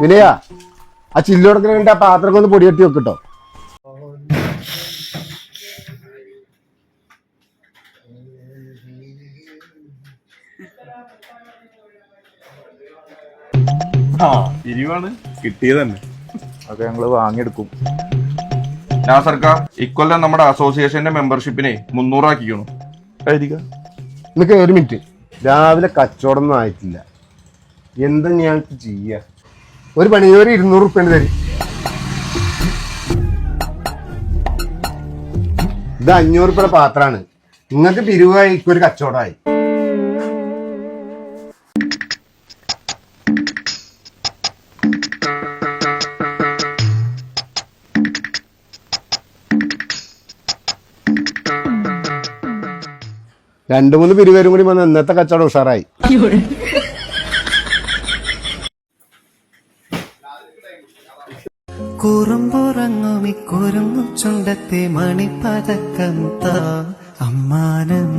വിനയ ആ ചില്ലുടക്കിന് വേണ്ടി ആ പാത്രമൊക്കെ ഒന്ന് പൊടി കെട്ടി വെക്കട്ടോ ആ പിരിവാണ്. കിട്ടിയത് തന്നെ അതൊക്കെ ഞങ്ങൾ വാങ്ങിയെടുക്കും. നാസർക്ക ഇക്കൊല്ലം നമ്മുടെ അസോസിയേഷന്റെ മെമ്പർഷിപ്പിനെ മുന്നൂറാക്കിക്കണു. കഴിക്കാം നിനക്ക് ഒരു മിനിറ്റ്. രാവിലെ കച്ചവടം ഒന്നും ആയിട്ടില്ല. എന്താ ഞാൻ ചെയ്യ? ഒരു പണി ഒരു ഇരുന്നൂറ് ഉറുപ്പ്യ തരും. ഇത് അഞ്ഞൂറ് റുപ്യ പാത്രാണ് നിങ്ങൾക്ക് പിരിവായി ഒരു കച്ചവടമായി. രണ്ടു മൂന്ന് പിരിവരും കൂടി വന്ന് ഇന്നത്തെ കച്ചവടം ഉഷാറായി. കുറുമ്പുറങ്ങുമി കുരുങ്ങും ചുണ്ടത്തെ മണിപ്പതക്കം താ. അമ്മാനം.